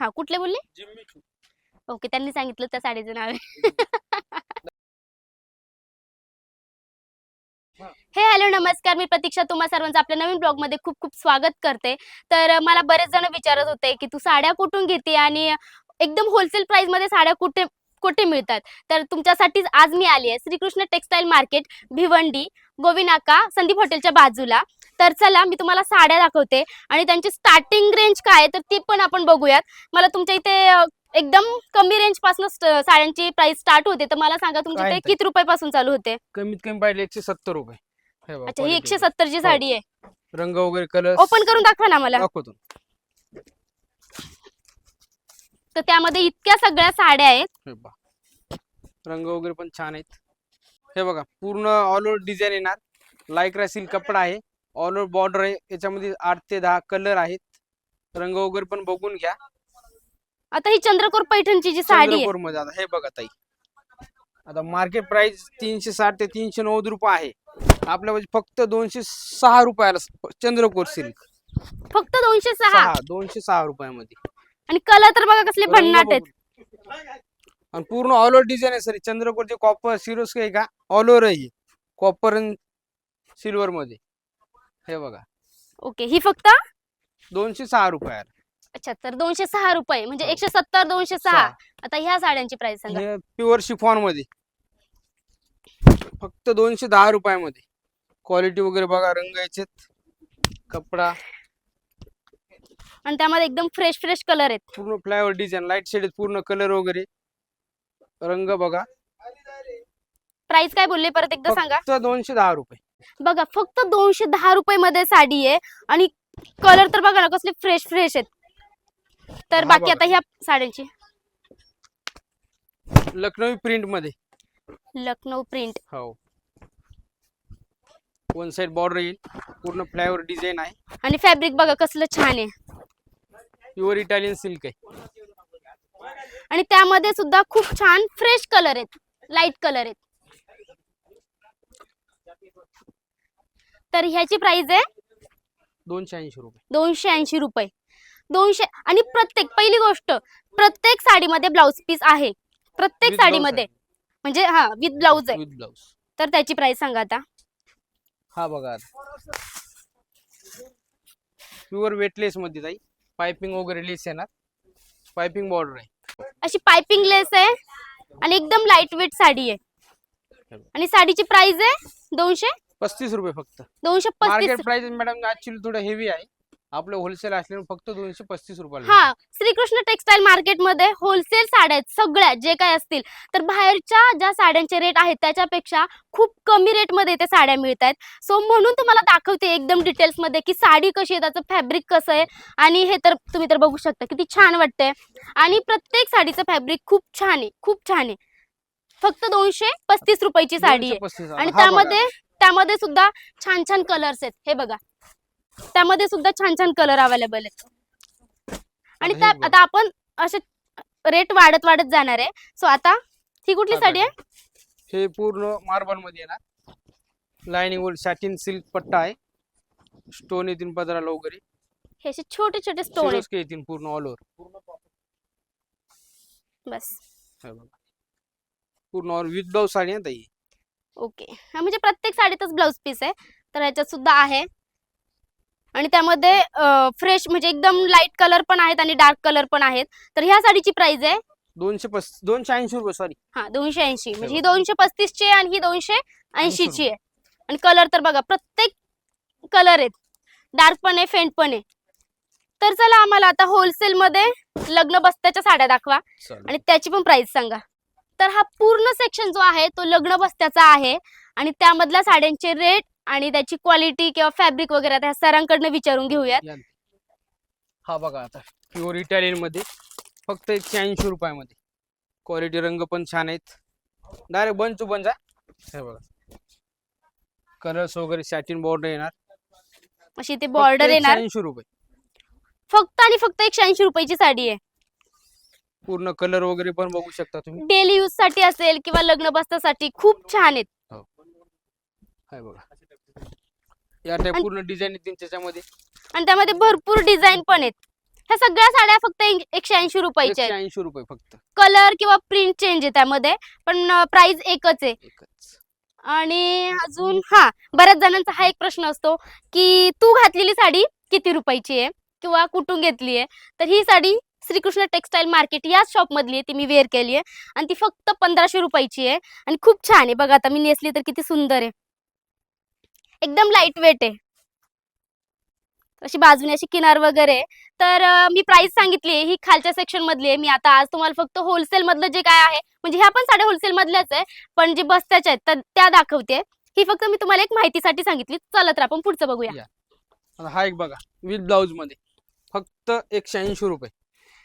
हा कुठले बोलले? जिम्मी चू ओके त्यांनी सांगितलं त्या साडीचं नाव आहे. हा. हॅलो नमस्कार. मी प्रतीक्षा तुम्हा सर्वांचं आपल्या नवीन ब्लॉगमध्ये खूप खूप स्वागत करते. तर मला बरेच जण विचारत होते की तू साड्या कुठून घेते आणि एकदम होलसेल प्राइसमध्ये साड्या कुठे कुठे मिळतात? तर तुमच्यासाठीच आज मी आली आहे. श्रीकृष्ण टेक्सटाईल मार्केट भिवंडी गोविनाका संदीप हॉटेलच्या बाजूला. तर चला मी तुम्हाला साड्या दाखवते. आणि त्यांची स्टार्टिंग रेंज काय आहे तर ती पण आपण बघूयात. मला तुमच्या इथे एकदम कमी रेंजपासून साड्यांची प्राइस स्टार्ट होते. तर मला सांगा तुमच्या इथे ते? किती रुपयापासून चालू होते? कमीत कमी पाहिजे एकशे सत्तर रुपये. हे अच्छा ही एकशे वगैरे. सत्तरची हो. साडी आहे. रंग वगैरे कलर ओपन करून दाखवा ना मला. दाखवतो. तर त्यामध्ये इतक्या सगळ्या साड्या आहेत. हे बघा. रंग वगैरे पण छान आहेत. हे बघा पूर्ण ऑल ओव्हर डिझाईन येणार. लायक्रा सिल्क कपडा आहे. ऑल बॉर्डर आहे. याच्यामध्ये आठ ते दहा कलर आहेत. रंग वगैरे पण बघून घ्या. आता ही चंद्रकोर पैठणची जी साडी आहे. मध्ये आता हे बघा ताई. आता मार्केट प्राइस तीनशे साठ ते तीनशे नव्वद रुपये आहे. आपल्या म्हणजे फक्त दोनशे सहा रुपयाला चंद्रकोर सिल्क फक्त दोनशे सहा? दोनशे सहा रुपयामध्ये. आणि कलर तर बघा कसले भन्नाट आहेत. आणि पूर्ण ऑल ओव्हर डिझाईन आहे सर. चंद्रकोरचे कॉपर सिरोस आहे का? ऑल ओव्हर आहे. कॉपर सिल्वर मध्ये. हे बघा. ओके ही फक्त? दोनशे सहा रुपयाला अच्छा तर दोनशे सहा रुपये म्हणजे एकशे सत्तर दोनशे सहा. सहा. आता ह्या साड्यांची प्राइस सांगा. हे प्युअर शिफॉनमध्ये. फक्त दोनशे दहा रुपयामध्ये. क्वालिटी वगैरे बघा रंग याचे कपडा. आणि त्यामध्ये एकदम फ्रेश फ्रेश कलर आहेत. पूर्ण फ्लायवर डिझाईन लाइट शेड पूर्ण कलर वगैरे. रंग बघा. प्राइस काय बोलले? परत एकदा सांगा. फक्त दोनशे दहा रुपये. बघा फक्त दोनशे दहा रुपये मध्ये साडी आहे आणि कलर तर बघा ना कसले फ्रेश फ्रेश आहेत. तर हा बाकी बघा. आता ह्या साड्यांची. लखनवी प्रिंटमध्ये. लखनौ प्रिंट हो. वन साइड बॉर्डर येईल. पूर्ण फ्लायवर डिझाईन आहे. आणि फॅब्रिक बघा कसलं छान आहे. प्युअर इटालियन सिल्क आहे. आणि त्यामध्ये सुद्धा खूप छान फ्रेश कलर आहेत. लाइट कलर आहेत. तर ह्याची प्राइस आहे? दोनशे ऐंशी रुपये. दोनशे ऐंशी रुपये. दोनशे आणि प्रत्येक पहिली गोष्ट प्रत्येक साडीमध्ये ब्लाउज पीस आहे. प्रत्येक With blouse साडीमध्ये. म्हणजे हा विथ ब्लाउज आहे. विथ ब्लाउज तर त्याची प्राइस सांगा आता. हा बघा प्युअर वेटलेस मध्ये जाईल पायपिंग वगैरे लेस येणार पायपिंग बॉर्डर आहे. अशी पायपिंग लेस आहे आणि एकदम लाइट वेट साडी आहे. आणि साडीची प्राइस आहे? दोनशे? पस्तीस रुपये फक्त. दोनशे पस्तीस. मार्केट प्राइस मॅडम ऍक्च्युली थोडं हेवी आहे. आपलं होलसेल असल्याने फक्त दोनशे पस्तीस रुपयाला हा श्रीकृष्ण टेक्सटाईल मार्केटमध्ये होलसेल साड्या आहेत सगळ्या जे काय असतील. तर बाहेरच्या ज्या साड्यांचे रेट आहेत त्याच्यापेक्षा खूप कमी रेटमध्ये त्या साड्या मिळत आहेत. सो म्हणून तुम्हाला दाखवते एकदम डिटेल्समध्ये की साडी कशी आहे त्याचं फॅब्रिक कसं आहे. आणि हे तर तुम्ही तर बघू शकता किती छान वाटतंय. आणि प्रत्येक साडीचं फॅब्रिक खूप छान आहे खूप छान आहे. फक्त दोनशे पस्तीस रुपयाची साडी आहे. 235 आणि. त्यामध्ये त्यामध्ये सुद्धा छान छान कलर्स आहेत. हे बघा. त्यामध्ये सुद्धा छान छान कलर अवेलेबल आहेत. आणि त्या. आता आपण असे रेट वाढत वाढत जाणार आहे. सो आता ही कुठली साडी आहे? हे पूर्ण मार्बलमध्ये येणार. लाइनिंग वर सॅटिन सिल्क पट्टा आहे. स्टोन येतील पदराला वगैरे हे असे छोटे छोटे स्टोन येतील पूर्ण ऑल ओव्हर बस. पूर्ण ऑल विथ ब्लाउज साडी आहे ताई? ओके. हा म्हणजे प्रत्येक साडीतच ब्लाउज पीस आहे. तर ह्याच्यात सुद्धा आहे. आणि त्यामध्ये फ्रेश म्हणजे एकदम लाइट कलर पण आहेत आणि डार्क कलर पण आहेत. तर ह्या साडीची प्राइस आहे. दोनशे पस दोनशे ऐंशी रुपये सॉरी. हा दोनशे ऐंशी. म्हणजे ही. दोनशे पस्तीस ची आहे आणि ही दोनशे ऐंशी रुपये. ची आहे. आणि कलर तर बघा प्रत्येक कलर आहेत. डार्क पण आहे फेंट पण आहे. तर चला आम्हाला आता होलसेल मध्ये लग्न बस्त्याच्या साड्या दाखवा. आणि त्याची पण प्राइस सांगा. तर हा पूर्ण सेक्शन जो आहे तो लग्न बस्त्याचा आहे. आणि त्यामधल्या साड्यांचे रेट आणि त्याची क्वालिटी किंवा फॅब्रिक वगैरे आता ह्या सरांकडनं विचारून घेऊयात. हा बघा आता प्युअर इटालियनमध्ये फक्त एकशे ऐंशी रुपयामध्ये. क्वालिटी रंग पण छान आहेत. डायरेक्ट बंच बंच आहे हे बघा. कलर्स वगैरे सॅटिन बॉर्डर येणार. अशी ते बॉर्डर येणार. ऐंशी रुपये. फक्त आणि फक्त एकशे ऐंशी रुपयाची साडी आहे. पूर्ण कलर वगैरे पण बघू शकता तुम्ही. डेली यूजसाठी असेल किंवा लग्न बस्त्यासाठी खूप छान आहेत. हाय बघा. या टाइप पूर्ण डिझाईन येतील त्याच्यामध्ये आणि त्यामध्ये भरपूर डिझाईन पण आहेत. ह्या सगळ्या साड्या फक्त एक- एकशे ऐंशी रुपयाच्या एकशे आहेत ऐंशी रुपये फक्त. कलर किंवा प्रिंट चेंज आहे त्यामध्ये पण प्राइस एकच आहे. एकच. आणि अजून हा बऱ्याच जणांचा हा एक प्रश्न असतो की तू घातलेली साडी किती रुपयाची आहे? किंवा कुठून घेतली आहे? तर ही साडी श्रीकृष्ण टेक्सटाईल मार्केट याच शॉपमधली आहे ती मी वेअर केली आहे. आणि ती फक्त पंधराशे रुपयाची आहे. आणि खूप छान आहे. बघा आता मी नेसली तर किती सुंदर आहे. एकदम लाइट वेट आहे. अशी बाजूने अशी किनार वगैरे तर मी प्राइस सांगितली ही खालच्या सेक्शन मधली आहे. मी आता आज तुम्हाला फक्त होलसेल मधलं जे काय आहे म्हणजे ह्या पण साड्या होलसेल मधल्याच आहे पण जे बस्त्याच्या आहेत तर त्या दाखवते. ही फक्त मी तुम्हाला एक माहितीसाठी सांगितली. चला तर आपण पुढचं बघूया. हा एक बघा. विथ ब्लाऊजमध्ये. फक्त एकशे ऐंशी रुपये.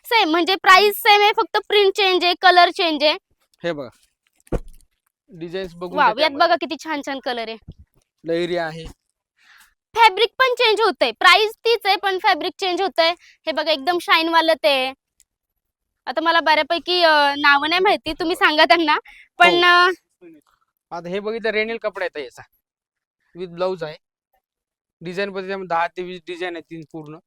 सेम म्हणजे प्राइस सेम आहे फक्त प्रिंट चेंज आहे कलर चेंज आहे. हे बघा. डिझाईन्स वाव घ्या यात. बघा किती छान छान कलर आहे. लहरी आहे. फॅब्रिक पण चेंज होतंय. प्राइस तीच आहे पण फॅब्रिक चेंज होतंय. हे बघा एकदम शाईन वालं ते आहे. आता मला बऱ्यापैकी अं, नावं नाही माहिती तुम्ही सांगा त्यांना. पण हो. अं, आता हे बघितलं रेनिल कपडा येतो याचा. विथ ब्लाऊज आहे. डिझाईन त्यामध्ये दहा ते वीस डिझाईन आहे तीन पूर्ण.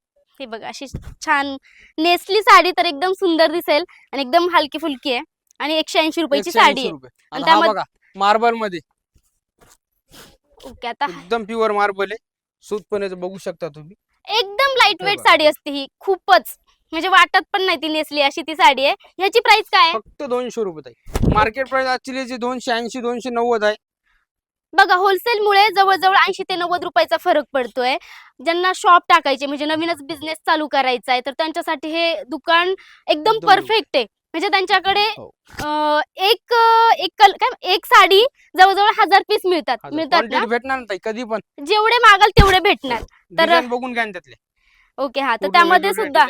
हे बघा अशी छान नेसली साडी तर एकदम सुंदर दिसेल आणि एकदम हलकी फुलकी आहे आणि एकशे ऐंशी रुपयाची साडी आहे. आणि त्यामध्ये- मार्बलमध्ये. ओके आता एकदम प्युअर मार्बल आहे. सूत पण बघू शकता तुम्ही. एकदम लाइट वेट. साडी असते ही खूपच. म्हणजे वाटत पण नाही ती नेसली अशी ती साडी आहे. ह्याची प्राइस काय आहे? फक्त दोनशे रुपये आहे मार्केट प्राइस ऍक्च्युली दोनशे ऐंशी दोनशे नव्वद आहे बघा होलसेल मुळे जवळजवळ ऐंशी ते नव्वद रुपयाचा फरक पडतोय. ज्यांना शॉप टाकायचे म्हणजे नवीनच बिझनेस चालू करायचा आहे तर त्यांच्यासाठी हे दुकान एकदम परफेक्ट आहे. म्हणजे त्यांच्याकडे हो. एक एक कल- काय एक साडी जवळजवळ हजार पीस मिळतात मिळतात ना? भेटणार नाही कधी पण. जेवढे मागाल तेवढे भेटणार. तर- बघून घ्या ना त्यातले. ओके हा तर त्यामध्ये सुद्धा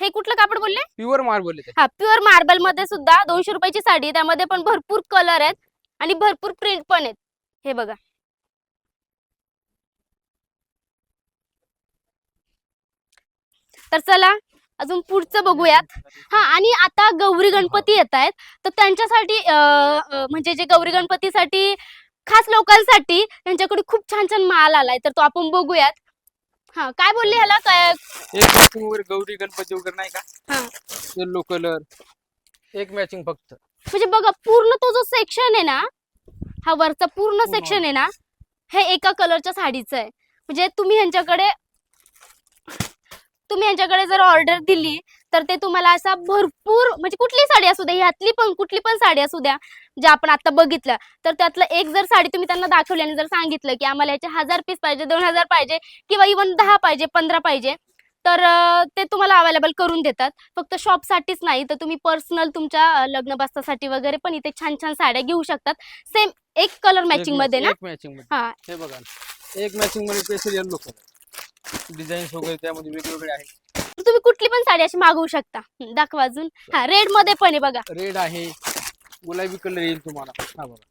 हे कुठलं कापड बोलले? प्युअर मार्बल हा प्युअर मार्बलमध्ये सुद्धा दोनशे रुपयाची साडी आहे. त्यामध्ये पण भरपूर कलर आहेत आणि भरपूर प्रिंट पण आहेत. हे बघा. तर चला अजून पुढचं बघूयात. हा आणि आता गौरी गणपती येत आहेत. तर त्यांच्यासाठी म्हणजे जे गौरी गणपतीसाठी खास लोकांसाठी त्यांच्याकडे खूप छान छान माल आलाय. तर तो आपण बघूयात. हा काय बोलले ह्याला? काय एक मॅचिंग वगैरे गौरी गणपती वगैरे नाही का? हा. येल्लो कलर एक मॅचिंग फक्त. म्हणजे बघा पूर्ण तो जो सेक्शन आहे ना हा वरचा पूर्ण सेक्शन आहे ना हे एका कलरच्या साडीचं आहे. म्हणजे तुम्ही ह्यांच्याकडे तुम्ही ह्यांच्याकडे जर ऑर्डर दिली तर ते तुम्हाला असा भरपूर म्हणजे कुठली साडी असू द्या ह्यातली पण कुठली पण साडी असू द्या जे आपण आता बघितलं तर त्यातलं एक जर साडी तुम्ही त्यांना दाखवली आणि जर सांगितलं की आम्हाला याचे हजार पीस पाहिजे दोन हजार पाहिजे किंवा इवन दहा पाहिजे पंधरा पाहिजे तर ते तुम्हाला अवेलेबल करून देतात. फक्त शॉपसाठीच नाही तर तुम्ही पर्सनल तुमच्या अं, लग्न बसतासाठी वगैरे पण इथे छान छान साड्या घेऊ शकतात. सेम एक कलर मॅचिंगमध्ये ना? मॅचिंग हा. हे बघा. एक मॅचिंगमध्ये स्पेशल येल्लो कलर डिझाईन्स वगैरे त्यामध्ये वेगवेगळे आहेत. तुम्ही कुठली पण साडी अशी मागवू शकता. दाखवा अजून. हा रेडमध्ये पण आहे बघा. रेड आहे. गुलाबी कलर येईल तुम्हाला. हा बघा.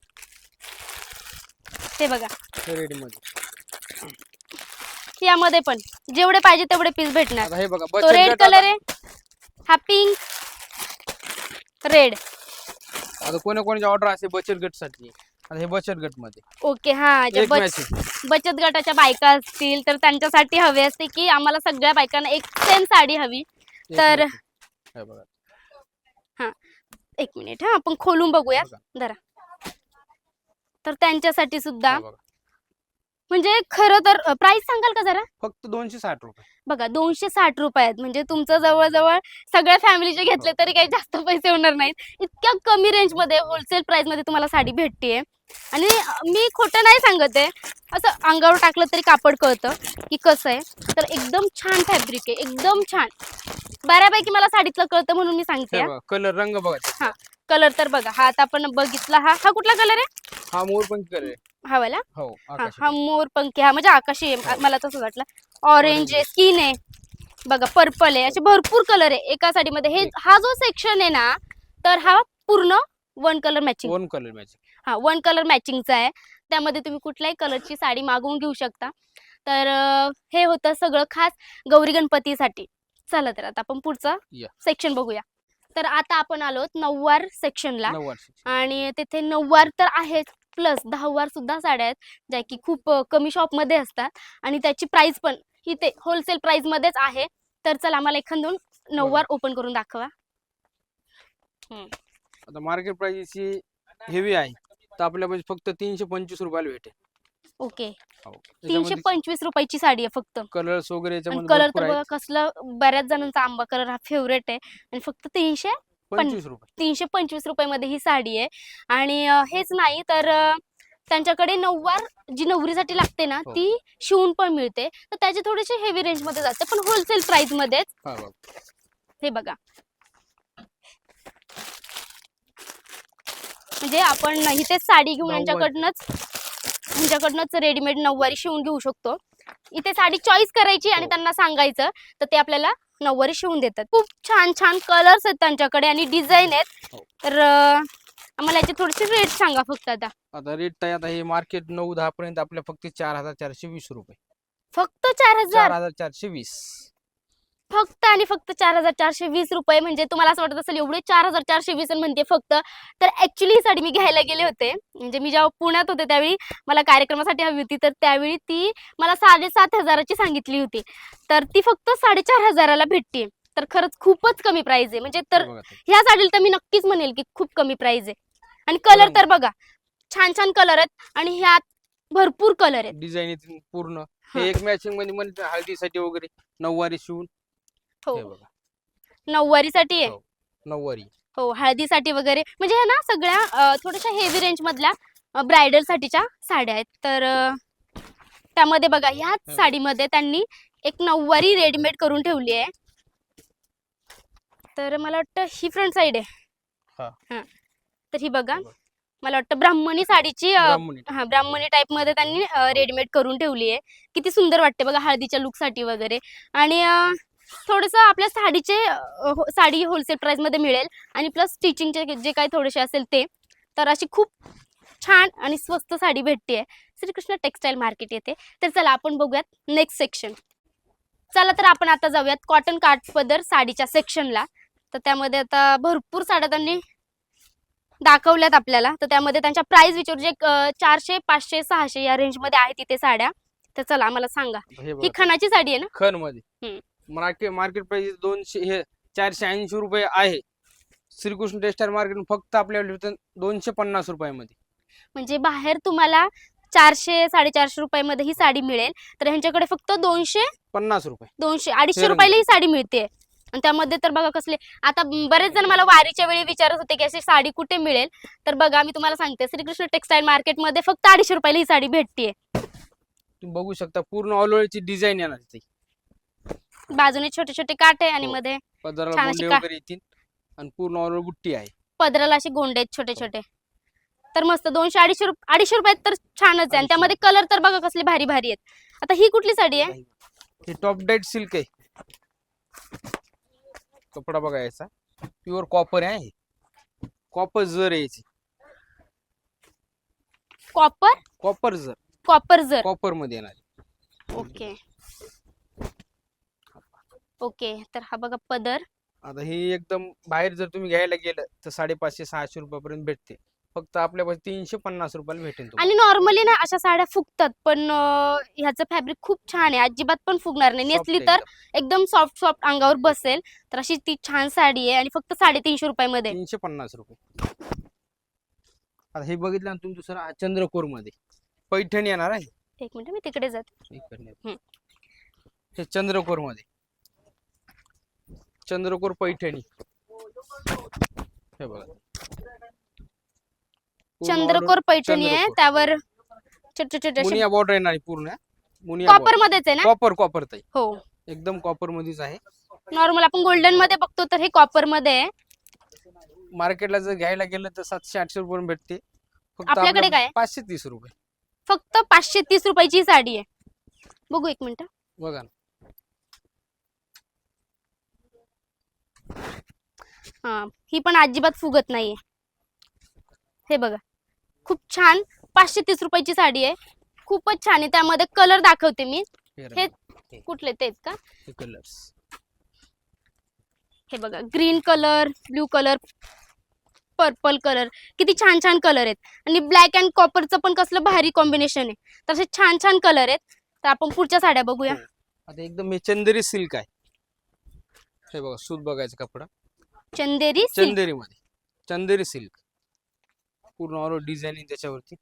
ते बघा. रेडमध्ये. यामध्ये पण. जेवढे पाहिजे तेवढे पीस भेटणार. आता हे बघा तो बचत रेड गट कलर आता- आहे. हा पिंक रेड आता कोणा कोणाची ऑर्डर असेल बचत गटसाठी आता हे बचत गटमध्ये ओके हा एक बच- बचत गटाच्या बायका असतील तर त्यांच्यासाठी हवे असते की आम्हाला सगळ्या बायकांना एक सेम साडी हवी. तर- हे बघा. एक मिनिट हा आपण खोलून बघूया. बघा. जरा तर त्यांच्यासाठी सुद्धा हे बघा. म्हणजे खरं तर प्राइस सांगाल का जरा? फक्त दोनशे साठ रुपये. बघा दोनशे साठ रुपये आहेत म्हणजे तुमचं जवळजवळ सगळ्या फॅमिलीचे घेतले तरी काही जास्त पैसे होणार नाहीत. इतक्या कमी रेंजमध्ये होलसेल प्राइसमध्ये तुम्हाला साडी भेटते आणि मी खोटं नाही सांगत आहे. असं अंगावर टाकलं तरी कापड कळतं की कसं आहे. तर एकदम छान फॅब्रिक आहे. एकदम छान. बऱ्यापैकी मला साडीतलं कळतं म्हणून मी सांगते हे कलर रंग बघा. कलर तर बघा. हा आता आपण बघितला. हा हा कुठला कलर आहे? हा मोरपंखी कलर आहे. हा वाला हो हा आकाशी हा मोर पंखी हा म्हणजे आकाशी आहे. हो. मला तसं वाटलं. ऑरेंज आहे स्किन आहे. बघा पर्पल आहे. असे भरपूर कलर आहे. एका साडीमध्ये हे एक. हा जो सेक्शन आहे ना तर हा पूर्ण one colour matching one colour matching हा वन कलर मॅचिंगचा आहे. त्यामध्ये तुम्ही कुठल्याही कलरची साडी मागवून घेऊ शकता. तर अं, हे होतं सगळं खास गौरी गणपतीसाठी. चला तर आता आपण पुढचं या. सेक्शन बघूया. तर आता आपण आलो नऊवार सेक्शनला आणि तिथे नऊवार तर आहेच प्लस दहावार सुद्धा साड्या आहेत ज्या की खूप कमी शॉपमध्ये असतात. आणि त्याची प्राइस पण इथे होलसेल प्राइस मध्येच आहे. तर चला आम्हाला एखादून नऊवार ओपन करून दाखवा. आता मार्केट प्राइस हेवी आहे. तर आपल्यापाशी फक्त तीनशे पंचवीस रुपयाला भेटेल. ओके. हो. तीनशे त्याच्यामध्ये पंचवीस रुपयाची साडी आहे फक्त. कलर्स वगैरे आणि याच्यामध्ये कलर भरपूर तर बघा आहेत. कसलं बऱ्याच जणांचा आंबा कलर हा फेवरेट आहे. आणि फक्त तीनशे पंचवीस रुपये. तीनशे पंचवीस रुपयामध्ये ही साडी आहे. आणि अं, हेच नाही तर अं, त्यांच्याकडे नऊवार जी नवरीसाठी लागते ना हो. ती शिवून पण मिळते. तर त्याची थोडीशी हेवी रेंजमध्ये जाते पण होलसेल प्राइस मध्येच. हा बघ. हे बघा. म्हणजे आपण इथेच साडी घेऊन नऊवारी. यांच्याकडनंच यांच्याकडनंच रेडीमेड नऊवारी शिवून घेऊ शकतो. इथे साडी चॉईस करायची आणि हो. त्यांना सांगायचं तर ते आपल्याला नऊवारी शिवून देतात. खूप छान छान कलर्स आहेत त्यांच्याकडे आणि डिझाईन आहेत. हो. तर आम्हाला याचे थोडेसे रेट सांगा फक्त आता. आता रेट आहे आता हे मार्केट नऊ दहा पर्यंत आपल्या फक्त चार हजार चारशे वीस रुपये. फक्त चार हजार? चार हजार चारशे वीस. फक्त आणि फक्त चार हजार चारशे वीस रुपये म्हणजे तुम्हाला असं वाटत असेल एवढे चार हजार चारशे वीस म्हणते फक्त तर ऍक्च्युली ही साडी मी घ्यायला गेले होते. म्हणजे मी जेव्हा पुण्यात होते त्यावेळी मला कार्यक्रमासाठी हवी होती तर त्यावेळी ती मला साडेसात हजाराची सांगितली होती. तर ती फक्त साडेचार हजाराला भेटते तर खरंच खूपच कमी प्राइस आहे. म्हणजे तर. ह्या साडीला तर मी नक्कीच म्हणेल की खूप कमी प्राइस आहे. आणि कलर. तर बघा छान छान कलर आहेत आणि ह्यात भरपूर कलर आहेत. डिझाईन पूर्ण. हा. एक मॅचिंग म्हणजे हळदीसाठी वगैरे नऊवारी शिवून हे. हो बघा. नऊवारीसाठी आहे. हो. नऊवारी. हो हळदीसाठी वगैरे. म्हणजे ह्या ना सगळ्या अ, थोड्याशा हेवी रेंज मधल्या ब्रायडल साठीच्या साड्या आहेत. तर अ, त्यामध्ये बघा ह्याच हं. साडीमध्ये त्यांनी एक नऊवारी रेडीमेड करून ठेवली आहे. तर मला वाटतं ही फ्रंट साईड आहे. हा. हा. तर ही बघा. बघा. मला वाटतं ब्राह्मणी साडीची अ, ब्राह्मणी हा ब्राह्मणी टाईपमध्ये त्यांनी रेडीमेड करून ठेवली आहे. किती सुंदर वाटते बघा हळदीच्या लुकसाठी वगैरे. आणि थोडस आपल्या साडीचे अ, हो- साडी होलसेल प्राइसमध्ये मिळेल आणि प्लस स्टिचिंगचे जे काही थोडेसे असेल ते तर अशी खूप छान आणि स्वस्त साडी भेटते श्रीकृष्ण टेक्सटाईल मार्केट येते तर चला आपण बघूयात नेक्स्ट सेक्शन चला तर आपण आता जाऊयात कॉटन काठ पदर साडीच्या सेक्शनला तर त्यामध्ये आता भरपूर साड्या त्यांनी दाखवल्यात आपल्याला. तर त्यामध्ये त्यांच्या प्राइस विचारू जे अ, चारशे पाचशे सहाशे या रेंजमध्ये आहेत तिथे साड्या. तर चला आम्हाला सांगा. हे ही बघा. खणाची साडी आहे ना? खनमध्ये मार्केट मार्केट प्राइस दोनशे हे चारशे ऐंशी रुपये आहे. श्रीकृष्ण टेक्सटाईल मार्केट फक्त आपल्याला भेटतं दोनशे पन्नास रुपयामध्ये. म्हणजे बाहेर तुम्हाला चारशे साडेचारशे रुपयामध्ये ही साडी मिळेल. तर ह्यांच्याकडे फक्त दोनशे पन्नास रुपये. दोनशे अडीचशे रुपयाला ही साडी मिळते. आणि त्यामध्ये तर बघा कसले आता बरेच जण मला वारीच्या वेळी विचारत होते की अशी साडी कुठे मिळेल? तर बघा मी तुम्हाला सांगते. श्रीकृष्ण टेक्सटाईल मार्केटमध्ये फक्त अडीचशे रुपयाला ही साडी भेटते तुम्ही बघू शकता पूर्ण ऑलवेळची डिझाईन येणार ती. बाजूने छोटे छोटे काटे आणि हो. मध्ये पदराला छान अशी गोंडे का- वगैरे येतील आणि पूर्ण बुट्टी आहे. पदराला असे गोंडे आहेत छोटे हो. छोटे. तर मस्त दोनशे अडीचशे रुपये अडीचशे रुपयात तर छानच आहे. आणि. त्यामध्ये कलर तर बघा कसले भारी भारी आहेत. आता ही कुठली साडी आहे? हे टॉप डेट सिल्क आहे. कपडा बघा याचा. प्युअर कॉपर आहे कॉपर जर आहे याची. कॉपर? कॉपर जर. कॉपर जर. कॉपरमध्ये येणार ओके. ओके तर हा बघा पदर. आता ही एकदम बाहेर जर तुम्ही घ्यायला गेलं तर साडेपाचशे सहाशे रुपयापर्यंत भेटते. फक्त आपल्यापाशी तीनशे पन्नास रुपयाला भेटेल तुम्हाला. आणि नॉर्मली ना अशा साड्या फुगतात पण अं, ह्याचं फॅब्रिक खूप छान आहे. अजिबात पण फुगणार नाही. Soft नेसली तर एकदम. एकदम सॉफ्ट सॉफ्ट अंगावर बसेल. तर अशी ती छान साडी आहे आणि फक्त साडेतीनशे रुपयामध्ये. तीनशे पन्नास रुपये. आता हे बघितलं ना तुम्ही दुसरा चंद्रकोरमध्ये पैठणी येणार आहे. एक मिनिट मी तिकडे जाते. हे चंद्रकोरमध्ये चंद्रकोर पैठणी. हे बघा. चंद्रकोर पैठणी आहे. त्यावर छोटे छोटे असे मुनिया बॉर्डर येणार आहे पूर्ण. मुनिया कॉपर मध्येच आहे ना? कॉपर कॉपर ताई. हो. एकदम कॉपर मध्येच आहे. नॉर्मल आपण गोल्डनमध्ये बघतो तर हे कॉपरमध्ये आहे. मार्केटला जर घ्यायला गेलं तर सातशे आठशे रुपये भेटते. आपल्याकडे आपल्या काय? पाचशे तीस रुपये. फक्त पाचशे तीस रुपयाची साडी आहे. बघू एक मिनिट. बघा ना. हा ही पण अजिबात फुगत नाहीये. हे बघा खूप छान पाचशे तीस रुपयाची साडी आहे. खूपच छान आहे त्यामध्ये कलर दाखवते मी. हे कुठले तेच का? कलर्स हे बघा green colour blue colour purple colour किती छान छान कलर आहेत. आणि ब्लॅक अँड कॉपरचं पण कसलं भारी कॉम्बिनेशन आहे. तसे छान छान कलर आहेत. तर आपण पुढच्या साड्या बघूया. आता एकदम हे चंदेरी सिल्क आहे. हे बघा सूत बघायचं कपडा. चंदेरी चंदेरी मध्ये चंदेरी सिल्क. पूर्ण ऑल डिझाईनिंग त्याच्यावरती.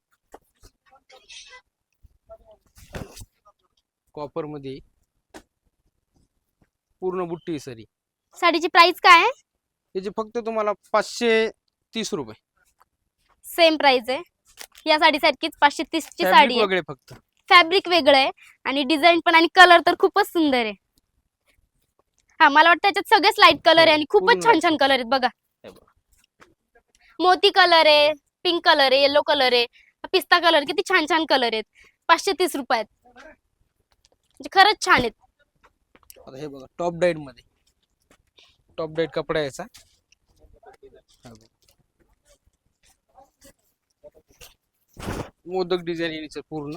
कॉपरमध्ये आहे. पूर्ण बुट्टी आहे सरी. साडीची प्राइस काय आहे? याची फक्त तुम्हाला पाचशे तीस रुपये. सेम प्राइस आहे. या साडीसारखीच पाचशे तीसची Fabric साडी आहे. वगैरे फक्त. फॅब्रिक वेगळं आहे. आणि डिझाईन पण आणि कलर तर खूपच सुंदर आहे. हा मला वाटतं त्याच्यात सगळेच लाइट कलर आहे आणि खूपच छान छान कलर आहेत बघा. हे बघा. मोती कलर आहे पिंक कलर आहे येलो कलर आहे पिस्ता कलर किती छान छान कलर आहेत. पाचशे तीस रुपयात. म्हणजे खरंच छान आहेत. आता हे बघा टॉप डाईटमध्ये. टॉप डाईट कपडा याचा हा बघा. मोदक डिझाईन पूर्ण.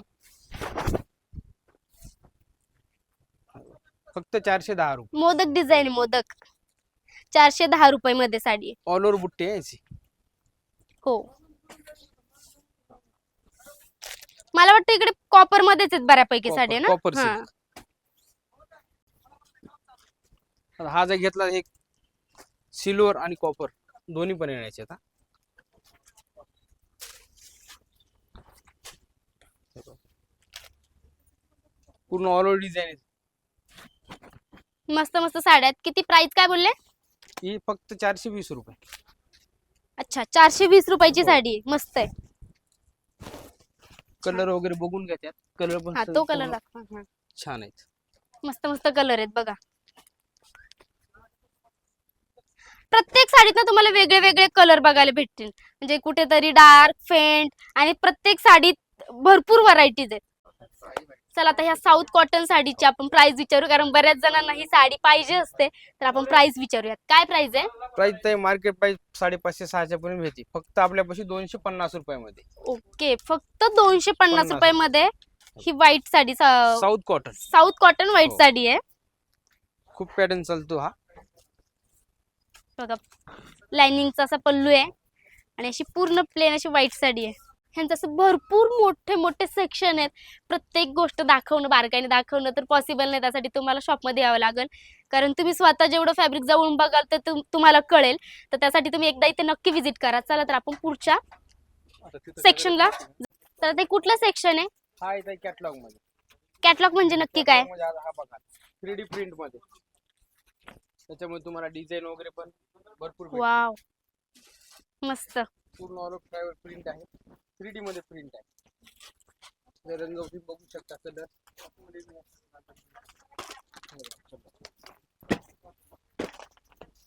फक्त चारशे दहा रुपये. मोदक डिझाईन मोदक. चारशे दहा रुपये मध्ये साडी आहे. ऑल ओव्हर बुट्टी आहे याची. हो. मला वाटतं इकडे कॉपर मध्येच आहेत बऱ्यापैकी साडी आहे ना? कॉपर हा. आता हा जर घेतला एक सिल्वर आणि कॉपर दोन्ही पण येण्याचे आता हे. पूर्ण ऑल ओव्हर डिझाईन मस्त मस्त साड्या आहेत. किती प्राइस काय बोलले? ही फक्त चारशे वीस रुपये. अच्छा चारशे वीस रुपयाची हो. साडी. आहे मस्त आहे. कलर वगैरे बघून घ्या त्यात. कलर पण हा तो कलर दाखवा. हा. छान आहेत. मस्त मस्त कलर आहेत बघा. प्रत्येक साडीत ना तुम्हाला वेगळे वेगळे कलर बघायला भेटतील. म्हणजे कुठेतरी डार्क फेंट आणि प्रत्येक साडीत भरपूर व्हरायटीज आहेत. चला आता ह्या साऊथ कॉटन साडीची आपण प्राइस विचारू कारण बऱ्याच जणांना ही साडी पाहिजे असते. तर आपण प्राइस विचारूयात. काय प्राइस आहे? प्राइस ते मार्केट प्राइस साडेपाचशे सहाशे पर्यंत भेटते फक्त आपल्यापाशी दोनशे पन्नास रुपयामध्ये. ओके फक्त दोनशे पन्नास पन्नास. रुपये मध्ये ही व्हाईट साडी सा- south cotton south cotton white हो. साडी आहे. खूप पॅटर्न चालतो हा. बघा लाइनिंगचा असा पल्लू आहे. आणि अशी पूर्ण प्लेन अशी व्हाईट साडी आहे. ह्यांचं असं भरपूर मोठे मोठे सेक्शन आहेत. प्रत्येक गोष्ट दाखवणं बारकाईने दाखवणं तर पॉसिबल नाही. त्यासाठी तुम्हाला शॉपमध्ये यावं लागेल. कारण तुम्ही स्वतः जेवढं फॅब्रिक जवळून बघाल तर तुम- तुम्हाला कळेल. तर त्यासाठी तुम्ही एकदा इथे नक्की व्हिजिट करा. चला तर आपण पुढच्या सेक्शनला तर ते कुठलं सेक्शन आहे? कॅटलॉगमध्ये. कॅटलॉग म्हणजे नक्की काय? थ्री डी प्रिंटमध्ये. त्याच्यामुळे तुम्हाला डिझाईन वगैरे पण भरपूर. वाव मस्त. पूर्ण ऑल ओव्हर प्रिंट आहे. थ्री डी मध्ये प्रिंट आहे. रंग तुम्ही बघू शकता कलर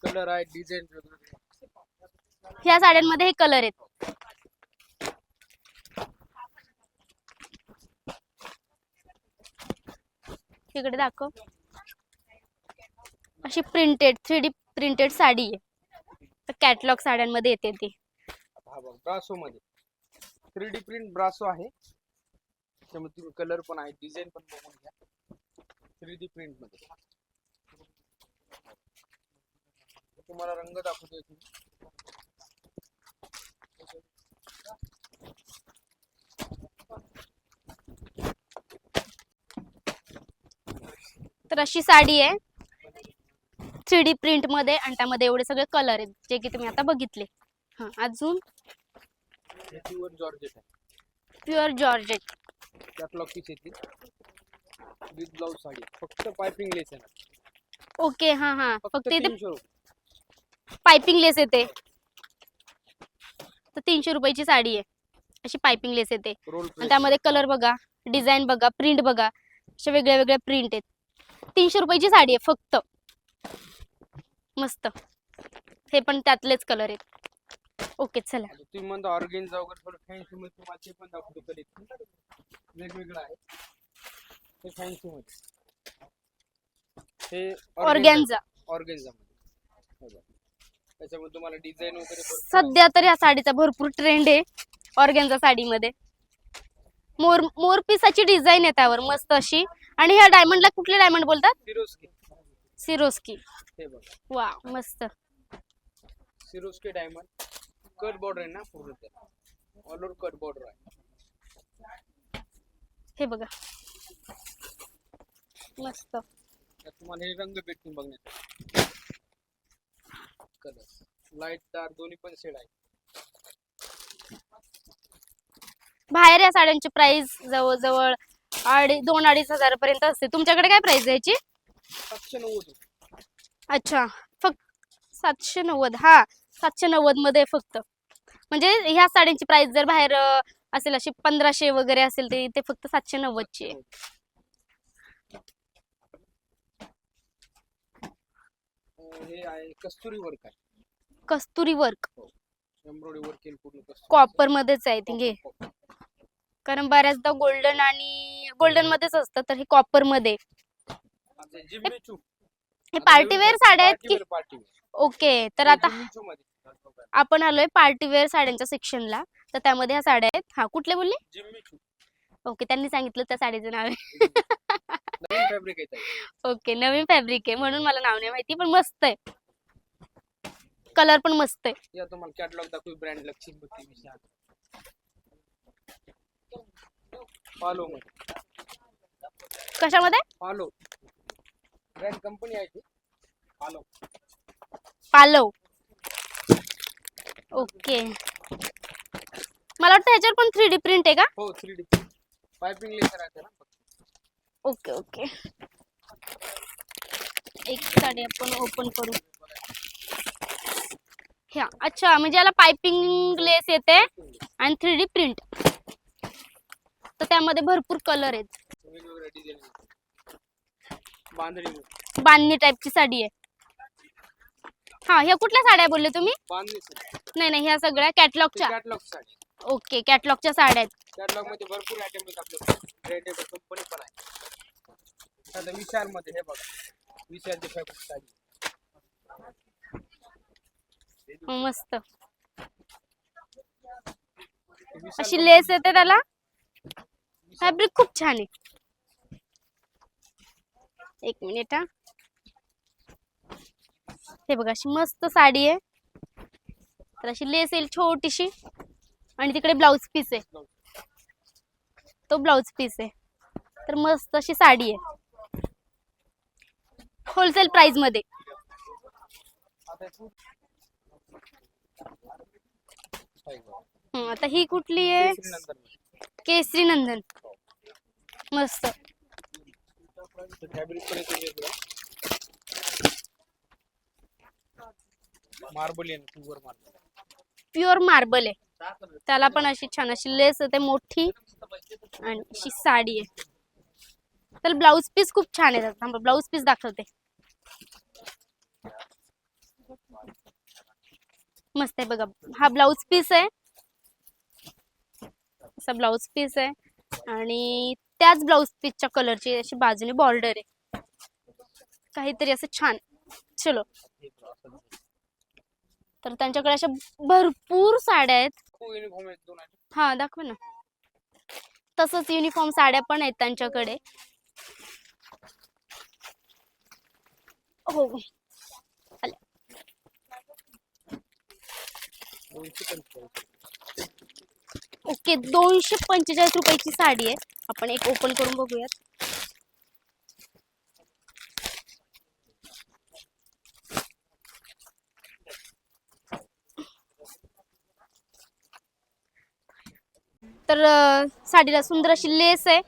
कलर आहे डिझाईन ह्या साड्यांमध्ये हे कलर आहेत. इकडे दाखव. अशी printed three D printed sari आहे. कॅटलॉग साड्यांमध्ये येते ती. हा मध्ये. थ्री डी प्रिंट ब्रासो आहे. त्यामध्ये तुम्ही कलर पण आहे डिझाईन पण बघून घ्या. थ्री डी प्रिंटमध्ये. तुम्हाला रंग दाखवतोय तुम्ही. तर अशी साडी आहे. थ्री डी प्रिंटमध्ये आणि त्यामध्ये एवढे सगळे कलर आहेत जे की तुम्ही आता बघितले. हा अजून प्युअर जॉर्जेट आहे. Pure georgette. कॅटलॉग पीस येतील विथ ब्लाऊज साडी. फक्त पायपिंग लेस आहे ओके हा हा. फक्त फक्त इथे तीनशे रुपये. पायपिंग लेस येते. तर तीनशे रुपयाची साडी आहे. अशी पायपिंग लेस येते. रोल आणि त्यामध्ये कलर बघा डिझाईन बघा प्रिंट बघा. अशा वेगळ्या वेगळ्या प्रिंट आहेत. तीनशे रुपयाची साडी आहे फक्त. मस्त. हे पण त्यातलेच कलर आहेत. ओके चला. आता तुम्ही म्हणता ऑर्गेन्झा वगैरे थोडं फॅन्सी मध्ये तुम्हाला ते पण दाखवतो कलेक्शन वेगवेगळं आहे. हे फॅन्सी मध्ये. हे ऑर्गॅन्झा. ऑर्गेन्झा. मध्ये हे बघा. त्याच्यामध्ये तुम्हाला डिझाईन वगैरे भरपूर आहे. सध्या तर या साडीचा भरपूर ट्रेंड आहे ऑर्गॅन्झा साडीमध्ये. मोर मोर पिसाची डिझाईन आहे त्यावर मस्त अशी. आणि ह्या डायमंडला कुठले डायमंड बोलतात? सिरोस्की सिरोस्की हे बघा. वा मस्त. सिरोस्की डायमंड कट बॉर्डर आहे ना पूर्ण ते. ऑल ओव्हर कट बॉर्डर आहे. हे बघा. मस्त. तुम्हाला हे रंग भेटून बघण्यात. कलर लाइट डार्क दोन्ही पण शेड आहे बाहेर या साड्यांची प्राइस जवळजवळ अडी दोन अडीच हजार पर्यंत असते. तुमच्याकडे काय प्राइस आहे याची सातशे नव्वद. अच्छा. फक्त सातशे नव्वद. हा. सातशे नव्वदमध्ये फक्त. म्हणजे ह्या साड्यांची प्राइस जर बाहेर असेल अशी पंधराशे वगैरे असेल ते ते फक्त सातशे नव्वदची आहे. अं, हे कस्तुरी वर्क आहे. कस्तुरी वर्क कस्तुरी कॉपर मध्येच आहे घे कारण बऱ्याचदा गोल्डन आणि गोल्डन मध्येच असतं तर हे कॉपरमध्ये. हे पार्टी वेअर साड्या आहेत की ओके तर आता आपण आलोय पार्टी वेअर साड्यांच्या सेक्शनला तर त्यामध्ये ह्या साड्या आहेत. हा कुठले बोलले? ओके त्यांनी सांगितलं त्या साडीचं नाव आहे. ओके नवीन फॅब्रिक आहे म्हणून मला नाव नाही माहिती पण मस्त आहे. कलर पण मस्त आहे. कॅटलॉग दाखवू ब्रँड फॉलो कशामध्ये? फॉलो ब्रँड कंपनी आहे ती. फॉलो पालव. ओके. मला वाटतं ह्याच्यावर पण थ्री डी प्रिंट आहे का? हो थ्री डी पायपिंग लेसर आहे त्याला. Okay okay. एक साडी आपण ओपन करू. ह्या अच्छा म्हणजे याला पायपिंग लेस येते आणि थ्री डी प्रिंट तर त्यामध्ये भरपूर कलर आहेत. बांधणी. टाईपची साडी आहे. हा ह्या कुठल्या साड्या बोलले तुम्ही? बांधणी नाही नाही ह्या सगळ्या कॅटलॉगच्या. कॅटलॉग साडी. ओके कॅटलॉगच्या साड्या आहेत. कॅटलॉगमध्ये भरपूर आयटम आहेत आपल्याकडे. रेटेबल कंपनी पण आहे आता विशाल मध्ये हे बघा. विशालची फॅब्रिक साडी. मस्त. विशाल अशी लेस येते त्याला? फॅब्रिक खूप छान आहे. एक मिनिट हा. हे बघा अशी मस्त साडी आहे. तर अशी लेस येईल छोटीशी. आणि तिकडे ब्लाऊज पीस आहे. तो ब्लाऊज पीस आहे. तर मस्त अशी साडी आहे. होलसेल प्राइसमध्ये. आता ही कुठली आहे? केसरी नंदन. मस्त फॅब्रिक पण येते वेगळं मार्बल आहे प्युअर मार्बल प्युअर मार्बल आहे. त्याला पण अशी छान अशी लेस येते मोठी आणि अशी साडी आहे. तर ब्लाऊज पीस खूप छान आहे थांबा ब्लाऊज पीस दाखवते. मस्त आहे बघा. हा ब्लाऊज पीस आहे. असा ब्लाऊज पीस आहे. आणि त्याच ब्लाऊज पीसच्या कलरची अशी बाजूने बॉर्डर आहे. काहीतरी असं छान. चलो. तर त्यांच्याकडे अशा भरपूर साड्या आहेत. हा दाखव ना. तसंच युनिफॉर्म साड्या पण आहेत त्यांच्याकडे. हो. ओके दोनशे पंचेचाळीस रुपयाची साडी आहे. आपण एक ओपन करून बघूयात. तर अं, साडीला सुंदर अशी लेस आहे.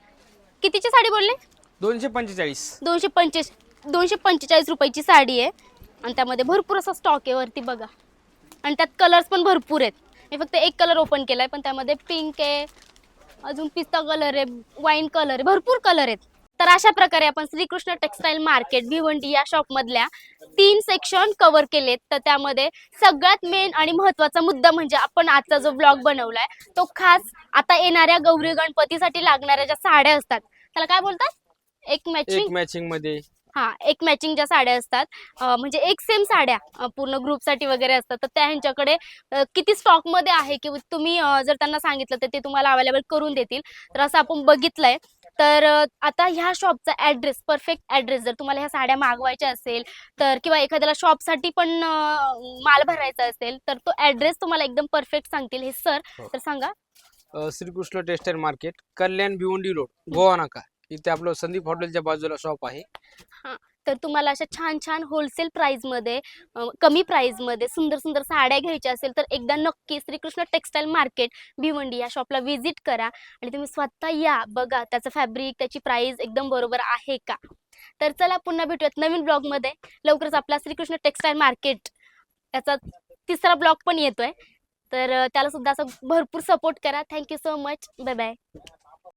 कितीची साडी बोलले? दोनशे पंचेचाळीस. दोनशे पंचेस दोनशे पंचेचाळीस रुपयाची साडी आहे. आणि त्यामध्ये भरपूर असा स्टॉक आहे वरती बघा. आणि त्यात कलर्स पण भरपूर आहेत. मी फक्त एक कलर ओपन केला आहे पण त्यामध्ये पिंक आहे अजून पिस्ता कलर आहे वाईन कलर आहे भरपूर कलर आहेत. तर अशा प्रकारे आपण श्रीकृष्ण टेक्सटाईल मार्केट भिवंडी या शॉपमधल्या तीन सेक्शन कव्हर केलेत. तर त्यामध्ये सगळ्यात मेन आणि महत्त्वाचा मुद्दा म्हणजे आपण आजचा जो ब्लॉग बनवलाय तो खास आता येणाऱ्या गौरी गणपतीसाठी लागणाऱ्या ज्या साड्या असतात त्याला काय बोलतात? एक मॅचिंग एक मॅचिंगमध्ये. हा एक मॅचिंग ज्या साड्या असतात म्हणजे एक सेम साड्या पूर्ण ग्रुपसाठी वगैरे असतात तर त्या ह्यांच्याकडे किती स्टॉकमध्ये आहे किंवा तुम्ही जर त्यांना सांगितलं तर ते तुम्हाला अवेलेबल करून देतील. तर असं आपण बघितलंय. तर आता ह्या शॉपचा ॲड्रेस परफेक्ट ॲड्रेस जर तुम्हाला ह्या साड्या मागवायच्या असेल तर किंवा एखाद्याला शॉपसाठी पण माल भरायचा असेल तर तो ॲड्रेस तुम्हाला एकदम परफेक्ट सांगतील. हे सर हो. तर सांगा. Shrikrishna textile market Kalyan Bhiwandi road Gova Naka इथे आपलं संदीप हॉटेलच्या बाजूला शॉप आहे. तर तुम्हाला अशा छान छान होलसेल प्राईजमध्ये मध्ये कमी प्राईजमध्ये सुंदर सुंदर साड्या घ्यायच्या असेल तर एकदा नक्की श्रीकृष्ण टेक्स्टाईल मार्केट भिवंडी या शॉपला व्हिजिट करा आणि तुम्ही स्वतः या. बघा त्याचं फॅब्रिक त्याची प्राईज एकदम बरोबर आहे का? तर चला पुन्हा भेटूयात नवीन ब्लॉगमध्ये लवकरच आपला श्रीकृष्ण टेक्स्टाईल मार्केट याचा तिसरा ब्लॉग पण येतोय. तर त्याला सुद्धा असं भरपूर सपोर्ट करा. Thank you so much bye bye